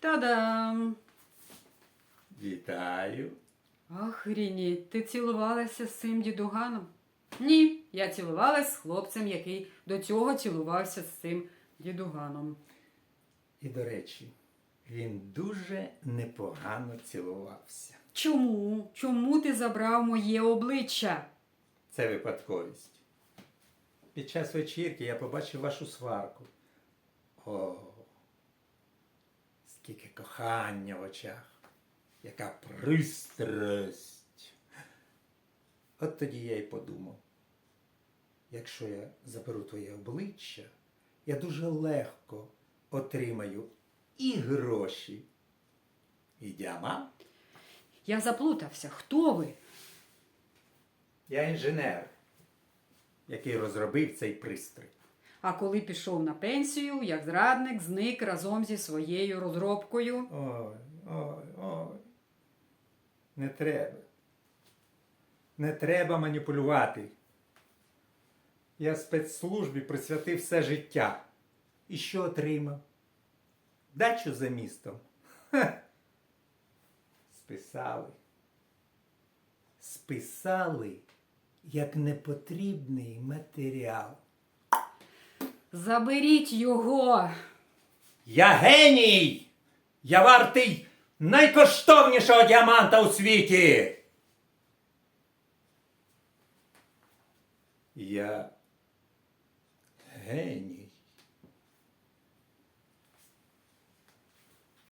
Та-дам! Вітаю. Охрініть, ти цілувалася з цим дідуганом? Ні, я цілувалася з хлопцем, який до цього цілувався з цим дідуганом. І до речі, він дуже непогано цілувався. Чому? Чому ти забрав моє обличчя? Це випадковість. Під час вечірки я побачив вашу сварку. О, скільки кохання в очах, яка пристрасть. От тоді я й подумав, якщо я заберу твоє обличчя, я дуже легко отримаю і гроші, і діамант. Я заплутався. Хто ви? Я інженер, який розробив цей пристрій. А коли пішов на пенсію, як зрадник зник разом зі своєю розробкою. Ой, ой, ой. Не треба. Не треба маніпулювати. Я спецслужбі присвятив все життя. І що отримав? Дачу за містом. Ха. Списали. Списали як непотрібний матеріал. Заберіть його! Я геній! Я вартий найкоштовнішого діаманта у світі. Я.